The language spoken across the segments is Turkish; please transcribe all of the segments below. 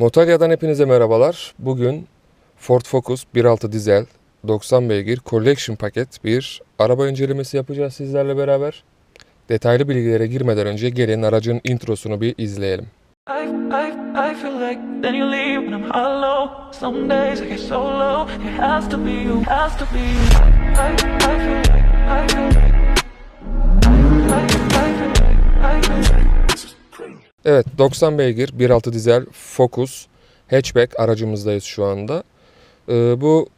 Motalya'dan hepinize merhabalar. Bugün Ford Focus 1.6 dizel 90 beygir Collection paket bir araba incelemesi yapacağız sizlerle beraber. Detaylı bilgilere girmeden önce gelin aracın introsunu bir izleyelim. I, feel like. Evet 90 beygir 1.6 dizel Focus hatchback aracımızdayız şu anda. Ee, bu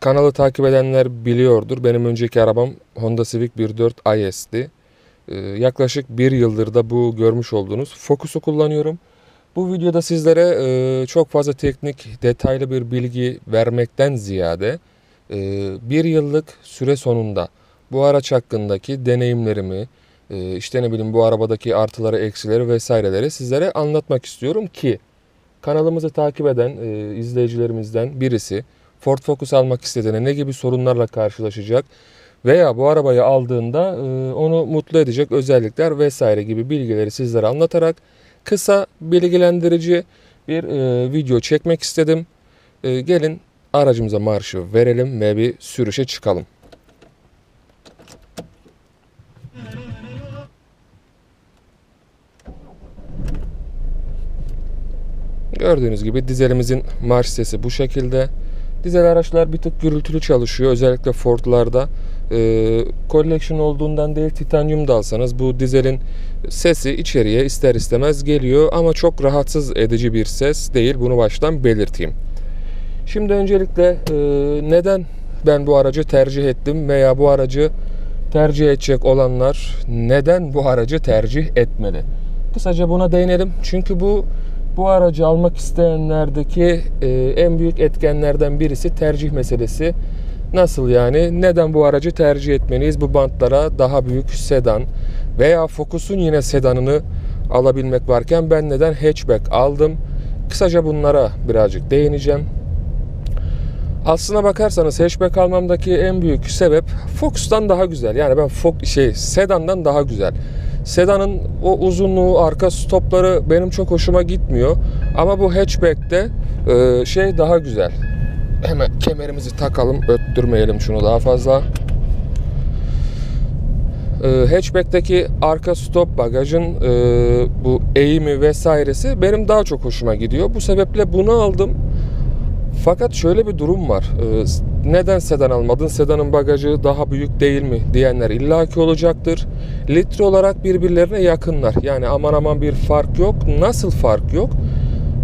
kanalı takip edenler biliyordur. Benim önceki arabam Honda Civic 1.4 IS'ti. Ee, yaklaşık bir yıldır da bu görmüş olduğunuz Focus'u kullanıyorum. Bu videoda sizlere e, çok fazla teknik, detaylı bir bilgi vermekten ziyade e, bir yıllık süre sonunda bu araç hakkındaki deneyimlerimi, işte ne bileyim bu arabadaki artıları, eksileri vesaireleri sizlere anlatmak istiyorum ki kanalımızı takip eden e, izleyicilerimizden birisi Ford Focus almak istediğinde ne gibi sorunlarla karşılaşacak veya bu arabayı aldığında e, onu mutlu edecek özellikler vesaire gibi bilgileri sizlere anlatarak kısa bilgilendirici bir e, video çekmek istedim. E, gelin aracımıza marşı verelim ve bir sürüşe çıkalım. Gördüğünüz gibi dizelimizin marş sesi bu şekilde. Dizel araçlar bir tık gürültülü çalışıyor. Özellikle Ford'larda. Ee, collection olduğundan değil titanyum da alsanız bu dizelin sesi içeriye ister istemez geliyor. Ama çok rahatsız edici bir ses değil. Bunu baştan belirteyim. Şimdi öncelikle e, neden ben bu aracı tercih ettim veya bu aracı tercih edecek olanlar neden bu aracı tercih etmeli? Kısaca buna değinelim. Çünkü bu bu aracı almak isteyenlerdeki e, en büyük etkenlerden birisi tercih meselesi. Nasıl yani? Neden bu aracı tercih etmeliyiz? Bu bantlara daha büyük sedan veya Focus'un yine sedanını alabilmek varken ben neden hatchback aldım? Kısaca bunlara birazcık değineceğim. Aslına bakarsanız hatchback almamdaki en büyük sebep Focus'tan daha güzel. Yani ben Fo- şey sedandan daha güzel. Sedanın o uzunluğu, arka stopları benim çok hoşuma gitmiyor. Ama bu hatchback'te e, şey daha güzel. Hemen kemerimizi takalım, öttürmeyelim şunu daha fazla. E, hatchback'teki arka stop bagajın e, bu eğimi vesairesi benim daha çok hoşuma gidiyor. Bu sebeple bunu aldım. Fakat şöyle bir durum var. Ee, neden sedan almadın? Sedanın bagajı daha büyük değil mi diyenler illaki olacaktır. Litre olarak birbirlerine yakınlar. Yani aman aman bir fark yok. Nasıl fark yok?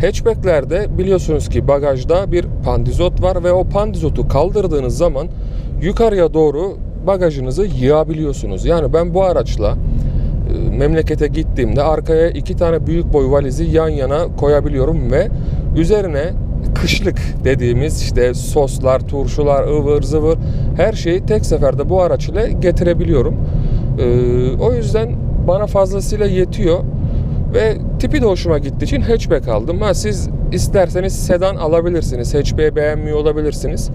Hatchbacklerde biliyorsunuz ki bagajda bir pandizot var ve o pandizotu kaldırdığınız zaman yukarıya doğru bagajınızı yığabiliyorsunuz. Yani ben bu araçla e, memlekete gittiğimde arkaya iki tane büyük boy valizi yan yana koyabiliyorum ve üzerine kışlık dediğimiz işte soslar, turşular, ıvır zıvır her şeyi tek seferde bu araç ile getirebiliyorum. Ee, o yüzden bana fazlasıyla yetiyor ve tipi de hoşuma gittiği için hatchback aldım. Ha siz isterseniz sedan alabilirsiniz. Hatchback'i beğenmiyor olabilirsiniz.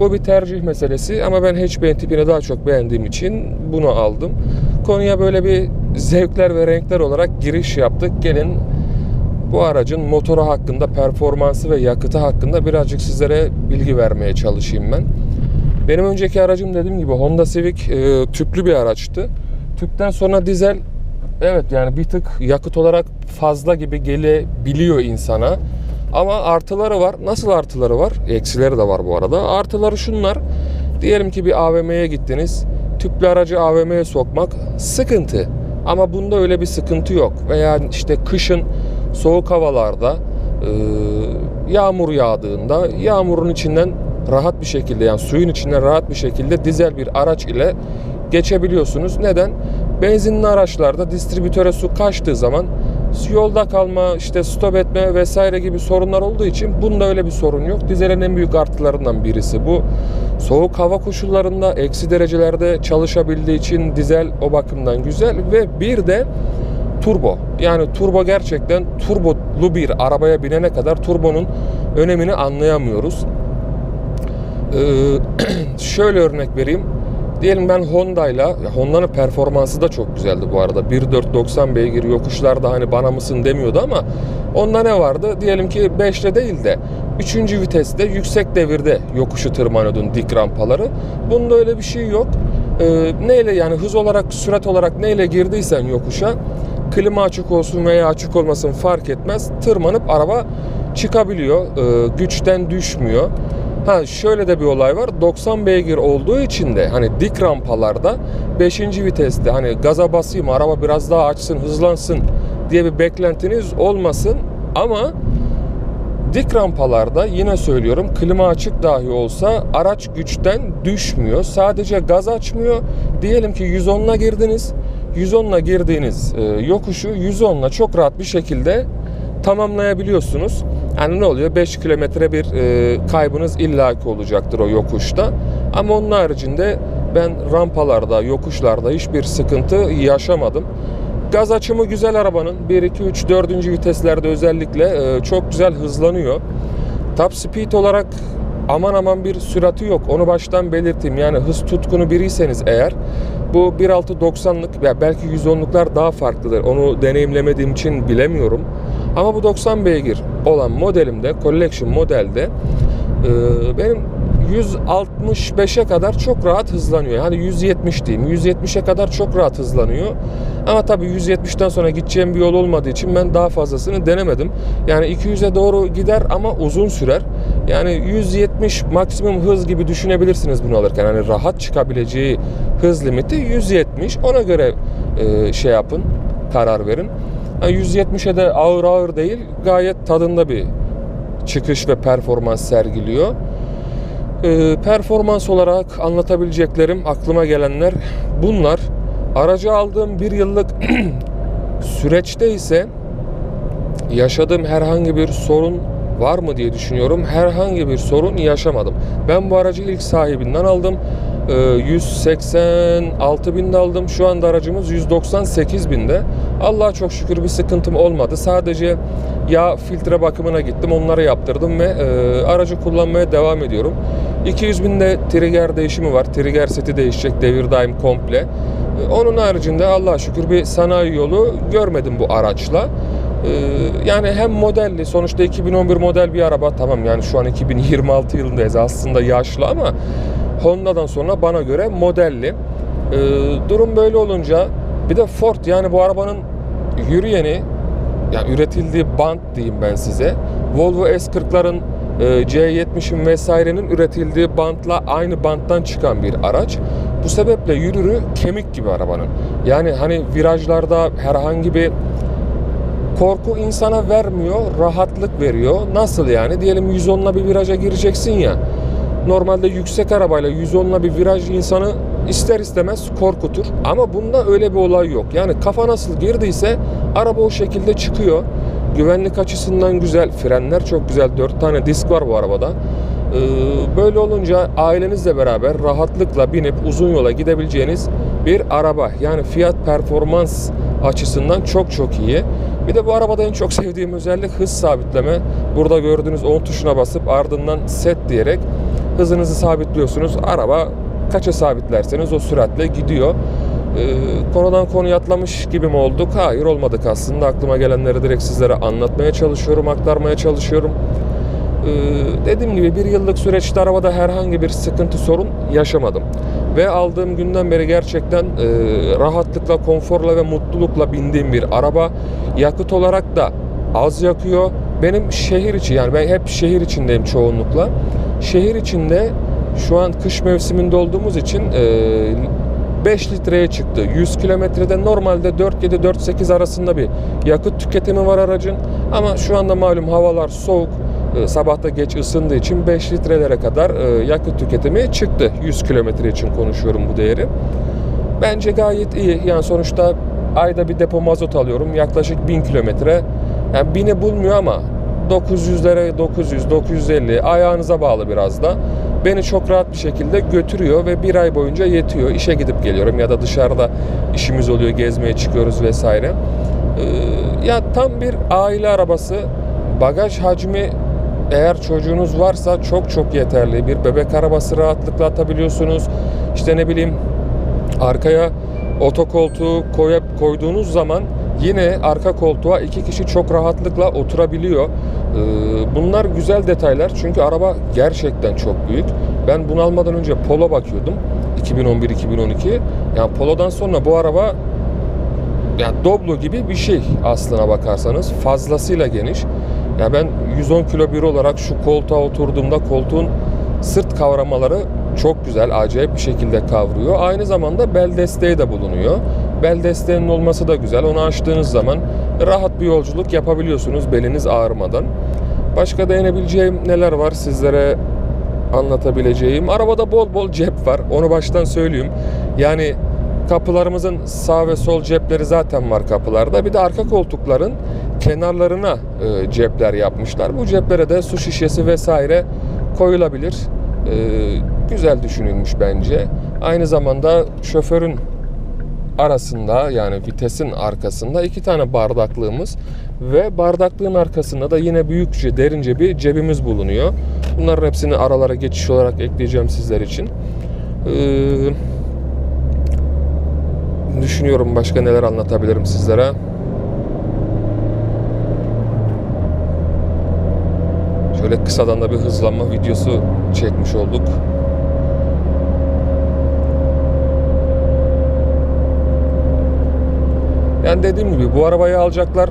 Bu bir tercih meselesi ama ben hatchback'in tipini daha çok beğendiğim için bunu aldım. Konuya böyle bir zevkler ve renkler olarak giriş yaptık. Gelin bu aracın motoru hakkında, performansı ve yakıtı hakkında birazcık sizlere bilgi vermeye çalışayım ben. Benim önceki aracım dediğim gibi Honda Civic e, tüplü bir araçtı. Tüpten sonra dizel evet yani bir tık yakıt olarak fazla gibi gelebiliyor insana. Ama artıları var. Nasıl artıları var? Eksileri de var bu arada. Artıları şunlar. Diyelim ki bir AVM'ye gittiniz. Tüplü aracı AVM'ye sokmak sıkıntı. Ama bunda öyle bir sıkıntı yok. Veya işte kışın soğuk havalarda e, yağmur yağdığında yağmurun içinden rahat bir şekilde yani suyun içinden rahat bir şekilde dizel bir araç ile geçebiliyorsunuz. Neden? Benzinli araçlarda distribütöre su kaçtığı zaman yolda kalma, işte stop etme vesaire gibi sorunlar olduğu için bunda öyle bir sorun yok. Dizelin en büyük artılarından birisi bu. Soğuk hava koşullarında eksi derecelerde çalışabildiği için dizel o bakımdan güzel ve bir de turbo. Yani turbo gerçekten turbolu bir arabaya binene kadar turbonun önemini anlayamıyoruz. Ee, şöyle örnek vereyim. Diyelim ben Honda'yla, Honda'nın performansı da çok güzeldi bu arada. 1.490 beygir yokuşlarda hani bana mısın demiyordu ama onda ne vardı? Diyelim ki 5'te değil de 3. viteste yüksek devirde yokuşu tırmanıyordun dik rampaları. Bunda öyle bir şey yok. Ee, neyle yani hız olarak, sürat olarak neyle girdiysen yokuşa klima açık olsun veya açık olmasın fark etmez. Tırmanıp araba çıkabiliyor. Ee, güçten düşmüyor. Ha şöyle de bir olay var. 90 beygir olduğu için de hani dik rampalarda 5. viteste hani gaza basayım araba biraz daha açsın hızlansın diye bir beklentiniz olmasın ama dik rampalarda yine söylüyorum klima açık dahi olsa araç güçten düşmüyor. Sadece gaz açmıyor. Diyelim ki 110'la girdiniz. 110'la girdiğiniz e, yokuşu 110'la çok rahat bir şekilde tamamlayabiliyorsunuz. Yani ne oluyor? 5 kilometre bir e, kaybınız illaki olacaktır o yokuşta. Ama onun haricinde ben rampalarda, yokuşlarda hiçbir sıkıntı yaşamadım. Gaz açımı güzel arabanın. 1, 2, 3, 4. viteslerde özellikle e, çok güzel hızlanıyor. Top speed olarak aman aman bir süratı yok. Onu baştan belirteyim. Yani hız tutkunu biriyseniz eğer bu 1.6.90'lık ya belki 110'luklar daha farklıdır. Onu deneyimlemediğim için bilemiyorum. Ama bu 90 beygir olan modelimde, Collection modelde benim 165'e kadar çok rahat hızlanıyor. Yani 170 diyeyim. 170'e kadar çok rahat hızlanıyor. Ama tabii 170'ten sonra gideceğim bir yol olmadığı için ben daha fazlasını denemedim. Yani 200'e doğru gider ama uzun sürer. Yani 170 maksimum hız gibi düşünebilirsiniz bunu alırken. Hani rahat çıkabileceği hız limiti 170. Ona göre e, şey yapın, karar verin. Yani 170'e de ağır ağır değil, gayet tadında bir çıkış ve performans sergiliyor. Ee, performans olarak anlatabileceklerim aklıma gelenler bunlar. Aracı aldığım bir yıllık süreçte ise yaşadığım herhangi bir sorun var mı diye düşünüyorum. Herhangi bir sorun yaşamadım. Ben bu aracı ilk sahibinden aldım. Ee, 186 binde aldım. Şu anda aracımız 198 binde. Allah'a çok şükür bir sıkıntım olmadı. Sadece yağ filtre bakımına gittim. Onları yaptırdım ve e, aracı kullanmaya devam ediyorum. 200 binde trigger değişimi var. Trigger seti değişecek. Devir daim komple. E, Onun haricinde Allah'a şükür bir sanayi yolu görmedim bu araçla. Ee, yani hem modelli sonuçta 2011 model bir araba tamam yani şu an 2026 yılındayız aslında yaşlı ama Honda'dan sonra bana göre modelli. Ee, durum böyle olunca bir de Ford yani bu arabanın yürüyeni yani üretildiği bant diyeyim ben size. Volvo S40'ların e, C70'in vesairenin üretildiği bantla aynı banttan çıkan bir araç. Bu sebeple yürürü kemik gibi arabanın. Yani hani virajlarda herhangi bir korku insana vermiyor, rahatlık veriyor. Nasıl yani? Diyelim 110'la bir viraja gireceksin ya. Normalde yüksek arabayla 110'la bir viraj insanı ister istemez korkutur. Ama bunda öyle bir olay yok. Yani kafa nasıl girdiyse araba o şekilde çıkıyor. Güvenlik açısından güzel. Frenler çok güzel. 4 tane disk var bu arabada. Ee, Böyle olunca ailenizle beraber rahatlıkla binip uzun yola gidebileceğiniz bir araba. Yani fiyat performans açısından çok çok iyi. Bir de bu arabada en çok sevdiğim özellik hız sabitleme. Burada gördüğünüz 10 tuşuna basıp ardından set diyerek hızınızı sabitliyorsunuz. Araba kaça sabitlerseniz o süratle gidiyor. Ee, konudan konuya atlamış gibi mi olduk? Hayır olmadık aslında. Aklıma gelenleri direkt sizlere anlatmaya çalışıyorum, aktarmaya çalışıyorum. Ee, dediğim gibi bir yıllık süreçte arabada herhangi bir sıkıntı sorun yaşamadım. Ve aldığım günden beri gerçekten e, rahatlıkla, konforla ve mutlulukla bindiğim bir araba. Yakıt olarak da az yakıyor. Benim şehir içi yani ben hep şehir içindeyim çoğunlukla. Şehir içinde şu an kış mevsiminde olduğumuz için e, 5 litreye çıktı. 100 kilometrede normalde 4.7-4.8 arasında bir yakıt tüketimi var aracın. Ama şu anda malum havalar soğuk. E, Sabahta geç ısındığı için 5 litrelere kadar e, yakıt tüketimi çıktı. 100 kilometre için konuşuyorum bu değeri. Bence gayet iyi. Yani sonuçta ayda bir depo mazot alıyorum. Yaklaşık 1000 kilometre. Yani 1000'i bulmuyor ama 900'lere 900, 950 ayağınıza bağlı biraz da. Beni çok rahat bir şekilde götürüyor ve bir ay boyunca yetiyor. İşe gidip geliyorum ya da dışarıda işimiz oluyor, gezmeye çıkıyoruz vesaire. Ee, ya tam bir aile arabası. Bagaj hacmi eğer çocuğunuz varsa çok çok yeterli. Bir bebek arabası rahatlıkla atabiliyorsunuz. İşte ne bileyim Arkaya otokoltuğu koyup koyduğunuz zaman yine arka koltuğa iki kişi çok rahatlıkla oturabiliyor. Ee, Bunlar güzel detaylar çünkü araba gerçekten çok büyük. Ben bunu almadan önce Polo bakıyordum. 2011-2012. Yani Polo'dan sonra bu araba yani Doblo gibi bir şey aslına bakarsanız fazlasıyla geniş. Ya ben 110 kilo bir olarak şu koltuğa oturduğumda koltuğun sırt kavramaları çok güzel, acayip bir şekilde kavruyor. Aynı zamanda bel desteği de bulunuyor. Bel desteğinin olması da güzel. Onu açtığınız zaman rahat bir yolculuk yapabiliyorsunuz beliniz ağrımadan. Başka değinebileceğim neler var sizlere anlatabileceğim. Arabada bol bol cep var. Onu baştan söyleyeyim. Yani kapılarımızın sağ ve sol cepleri zaten var kapılarda. Bir de arka koltukların kenarlarına e, cepler yapmışlar. Bu ceplere de su şişesi vesaire koyulabilir. E, güzel düşünülmüş bence. Aynı zamanda şoförün arasında yani vitesin arkasında iki tane bardaklığımız ve bardaklığın arkasında da yine büyükçe derince bir cebimiz bulunuyor. Bunların hepsini aralara geçiş olarak ekleyeceğim sizler için. Ee, düşünüyorum başka neler anlatabilirim sizlere. Şöyle kısadan da bir hızlanma videosu çekmiş olduk. Yani dediğim gibi bu arabayı alacaklar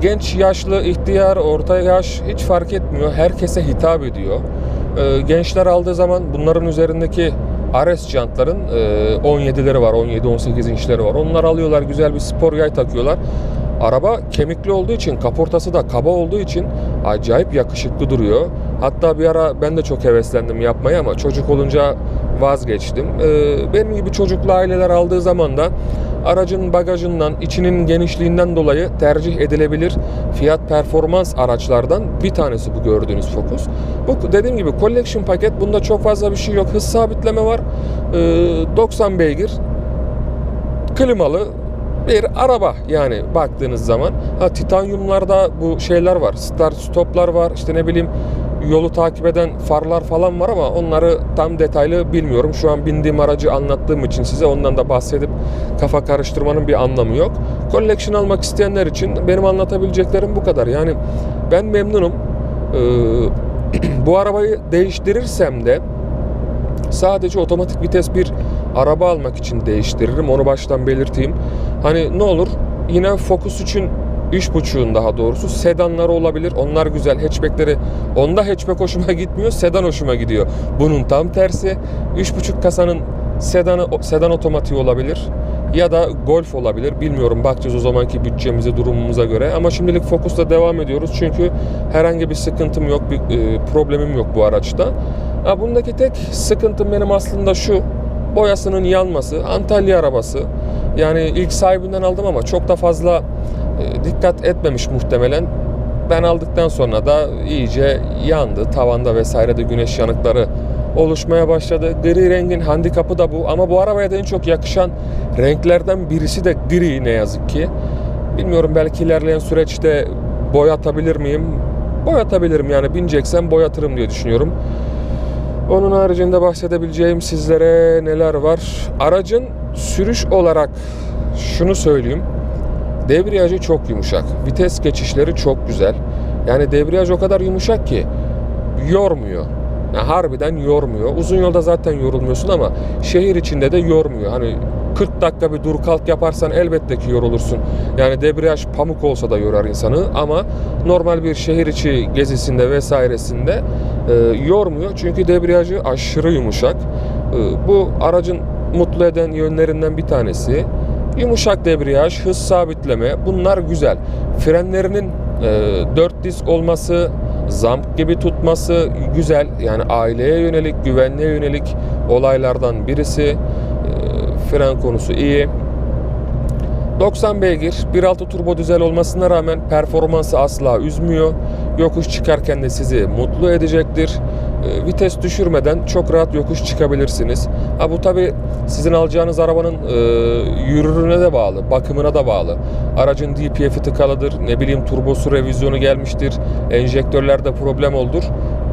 genç, yaşlı, ihtiyar, orta yaş hiç fark etmiyor. Herkese hitap ediyor. Ee, gençler aldığı zaman bunların üzerindeki Ares jantların e, 17'leri var, 17-18 inçleri var. Onlar alıyorlar, güzel bir spor yay takıyorlar. Araba kemikli olduğu için, kaportası da kaba olduğu için acayip yakışıklı duruyor. Hatta bir ara ben de çok heveslendim yapmaya ama çocuk olunca vazgeçtim. Ee, benim gibi çocuklu aileler aldığı zaman da aracın bagajından, içinin genişliğinden dolayı tercih edilebilir fiyat performans araçlardan bir tanesi bu gördüğünüz Focus. Bu dediğim gibi collection paket. Bunda çok fazla bir şey yok. Hız sabitleme var. Ee, 90 beygir klimalı bir araba yani baktığınız zaman. Ha titanyumlarda bu şeyler var. Start stoplar var. İşte ne bileyim yolu takip eden farlar falan var ama onları tam detaylı bilmiyorum. Şu an bindiğim aracı anlattığım için size ondan da bahsedip kafa karıştırmanın bir anlamı yok. Collection almak isteyenler için benim anlatabileceklerim bu kadar. Yani ben memnunum. Ee, bu arabayı değiştirirsem de sadece otomatik vites bir araba almak için değiştiririm. Onu baştan belirteyim. Hani ne olur yine Focus için 3.5'un daha doğrusu sedanları olabilir. Onlar güzel. Hatchback'leri onda hatchback hoşuma gitmiyor. Sedan hoşuma gidiyor. Bunun tam tersi. 3.5 kasanın sedanı sedan otomatiği olabilir ya da Golf olabilir. Bilmiyorum bakacağız o zamanki bütçemize, durumumuza göre. Ama şimdilik Focus'ta devam ediyoruz. Çünkü herhangi bir sıkıntım yok, bir e, problemim yok bu araçta. Ha, bundaki tek sıkıntım benim aslında şu. Boyasının yanması. Antalya arabası. Yani ilk sahibinden aldım ama çok da fazla dikkat etmemiş muhtemelen. Ben aldıktan sonra da iyice yandı. Tavanda vesaire de güneş yanıkları oluşmaya başladı. Gri rengin handikapı da bu ama bu arabaya da en çok yakışan renklerden birisi de gri ne yazık ki. Bilmiyorum belki ilerleyen süreçte boyatabilir miyim? Boyatabilirim yani bineceksem boyatırım diye düşünüyorum. Onun haricinde bahsedebileceğim sizlere neler var? Aracın sürüş olarak şunu söyleyeyim. Debriyajı çok yumuşak. Vites geçişleri çok güzel. Yani debriyaj o kadar yumuşak ki yormuyor. Yani harbiden yormuyor. Uzun yolda zaten yorulmuyorsun ama şehir içinde de yormuyor. Hani 40 dakika bir dur kalk yaparsan elbette ki yorulursun. Yani debriyaj pamuk olsa da yorar insanı ama normal bir şehir içi gezisinde vesairesinde e, yormuyor. Çünkü debriyajı aşırı yumuşak. E, bu aracın mutlu eden yönlerinden bir tanesi. Yumuşak debriyaj, hız sabitleme bunlar güzel. Frenlerinin e, 4 disk olması, zamp gibi tutması güzel. Yani aileye yönelik, güvenliğe yönelik olaylardan birisi. E, fren konusu iyi. 90 beygir 1.6 turbo dizel olmasına rağmen performansı asla üzmüyor. Yokuş çıkarken de sizi mutlu edecektir. E, vites düşürmeden çok rahat yokuş çıkabilirsiniz. Ha bu tabi sizin alacağınız arabanın e, yürürlüğüne de bağlı, bakımına da bağlı. Aracın DPF'i tıkalıdır, ne bileyim turbosu revizyonu gelmiştir, enjektörlerde problem oldur,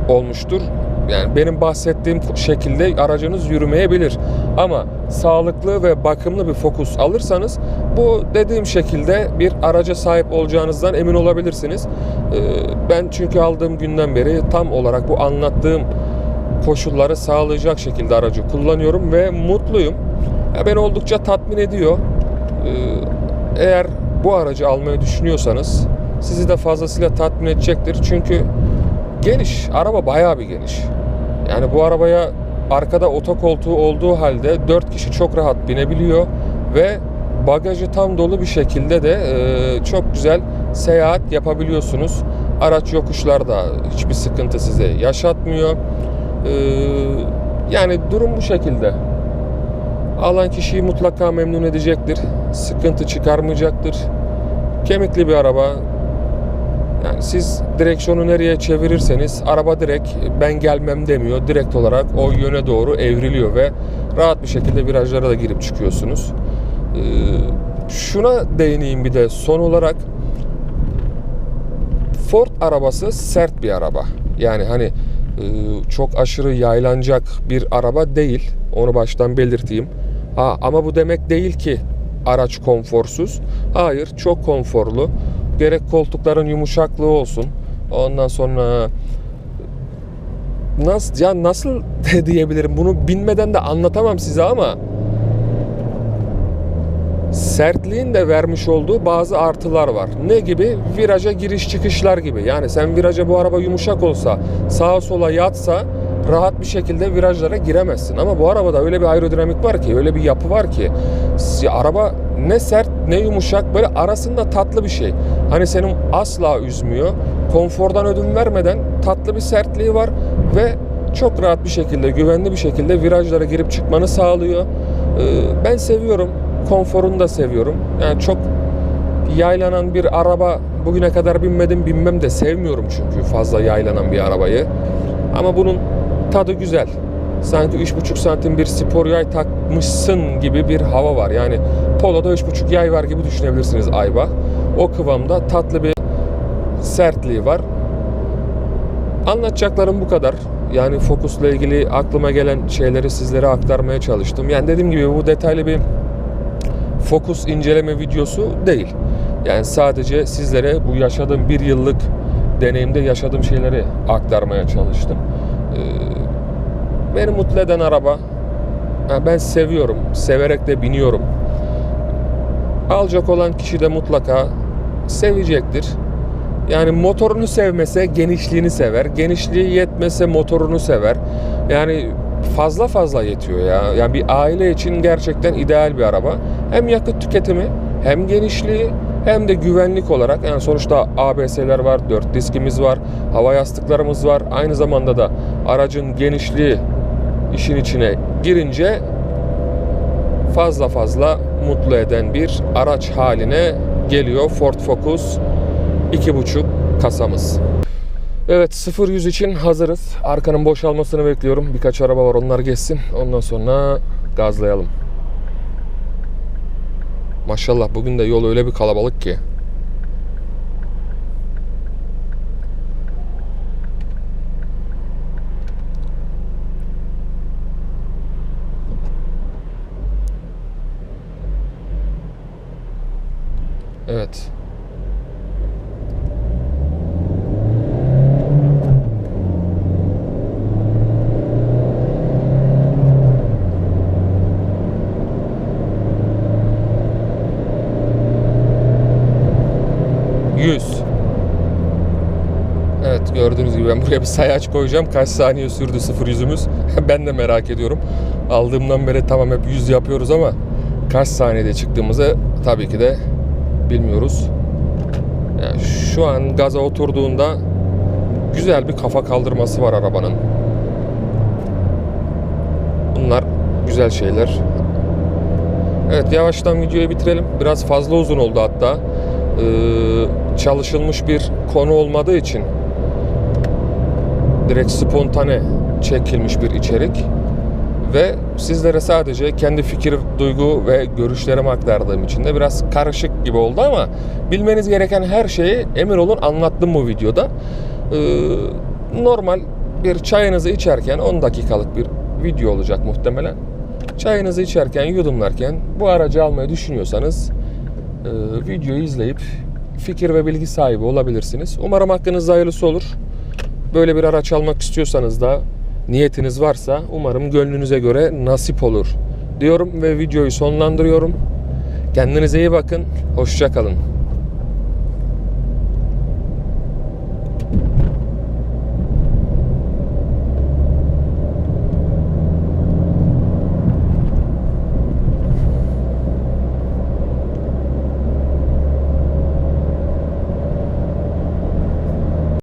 olmuştur. Yani benim bahsettiğim şekilde aracınız yürümeyebilir. Ama sağlıklı ve bakımlı bir Focus alırsanız bu dediğim şekilde bir araca sahip olacağınızdan emin olabilirsiniz. Ee, Ben çünkü aldığım günden beri tam olarak bu anlattığım koşulları sağlayacak şekilde aracı kullanıyorum ve mutluyum. Ya beni oldukça tatmin ediyor. Ee, Eğer bu aracı almayı düşünüyorsanız sizi de fazlasıyla tatmin edecektir. Çünkü geniş, araba bayağı bir geniş. Yani bu arabaya arkada otokoltuğu olduğu halde 4 kişi çok rahat binebiliyor ve bagajı tam dolu bir şekilde de e, çok güzel seyahat yapabiliyorsunuz. Araç yokuşlarda hiçbir sıkıntı size yaşatmıyor. Ee, yani durum bu şekilde. Alan kişiyi mutlaka memnun edecektir. Sıkıntı çıkarmayacaktır. Kemikli bir araba. Yani siz direksiyonu nereye çevirirseniz araba direkt ben gelmem demiyor. Direkt olarak o yöne doğru evriliyor ve rahat bir şekilde virajlara da girip çıkıyorsunuz. Ee, şuna değineyim bir de son olarak. Ford arabası sert bir araba. Yani hani e, çok aşırı yaylanacak bir araba değil. Onu baştan belirteyim. Ha, ama bu demek değil ki araç konforsuz. Hayır, çok konforlu. Gerek koltukların yumuşaklığı olsun. Ondan sonra nasıl ya nasıl diyebilirim bunu bilmeden de anlatamam size ama sertliğin de vermiş olduğu bazı artılar var. Ne gibi? Viraja giriş çıkışlar gibi. Yani sen viraja bu araba yumuşak olsa, sağa sola yatsa rahat bir şekilde virajlara giremezsin. Ama bu arabada öyle bir aerodinamik var ki, öyle bir yapı var ki araba ne sert ne yumuşak böyle arasında tatlı bir şey. Hani senin asla üzmüyor. Konfordan ödün vermeden tatlı bir sertliği var ve çok rahat bir şekilde, güvenli bir şekilde virajlara girip çıkmanı sağlıyor. Ee, Ben seviyorum. Konforunu da seviyorum. Yani çok yaylanan bir araba bugüne kadar binmedim, binmem de sevmiyorum çünkü fazla yaylanan bir arabayı. Ama bunun tadı güzel. Sanki 3,5 santim bir spor yay takmışsın gibi bir hava var. Yani Polo'da 3,5 yay var gibi düşünebilirsiniz Ayba. O kıvamda tatlı bir sertliği var. Anlatacaklarım bu kadar. Yani Focus'la ilgili aklıma gelen şeyleri sizlere aktarmaya çalıştım. Yani dediğim gibi bu detaylı bir Focus inceleme videosu değil. Yani sadece sizlere bu yaşadığım bir yıllık deneyimde yaşadığım şeyleri aktarmaya çalıştım. Ee, beni mutlu eden araba. Ben seviyorum. Severek de biniyorum. Alacak olan kişi de mutlaka sevecektir. Yani motorunu sevmese genişliğini sever. Genişliği yetmese motorunu sever. Yani fazla fazla yetiyor ya. Yani bir aile için gerçekten ideal bir araba. Hem yakıt tüketimi hem genişliği hem de güvenlik olarak yani sonuçta ABS'ler var, 4 diskimiz var, hava yastıklarımız var. Aynı zamanda da aracın genişliği işin içine girince fazla fazla mutlu eden bir araç haline geliyor Ford Focus 2.5 kasamız. Evet 0-100 için hazırız. Arkanın boşalmasını bekliyorum. Birkaç araba var onlar geçsin. Ondan sonra gazlayalım. Maşallah bugün de yol öyle bir kalabalık ki. Evet. Yüz. Evet gördüğünüz gibi ben buraya bir sayaç koyacağım. Kaç saniye sürdü sıfır yüzümüz? ben de merak ediyorum. Aldığımdan beri tamam hep yüz yapıyoruz ama kaç saniyede çıktığımızı tabii ki de bilmiyoruz. Yani şu an gaza oturduğunda güzel bir kafa kaldırması var arabanın. Bunlar güzel şeyler. Evet yavaştan videoyu bitirelim. Biraz fazla uzun oldu hatta. Ee, çalışılmış bir konu olmadığı için direkt spontane çekilmiş bir içerik ve sizlere sadece kendi fikir, duygu ve görüşlerimi aktardığım için de biraz karışık gibi oldu ama bilmeniz gereken her şeyi emin olun anlattım bu videoda. Ee, normal bir çayınızı içerken 10 dakikalık bir video olacak muhtemelen. Çayınızı içerken, yudumlarken bu aracı almayı düşünüyorsanız e, videoyu izleyip fikir ve bilgi sahibi olabilirsiniz. Umarım hakkınızda hayırlısı olur. Böyle bir araç almak istiyorsanız da niyetiniz varsa umarım gönlünüze göre nasip olur diyorum ve videoyu sonlandırıyorum. Kendinize iyi bakın. Hoşça kalın.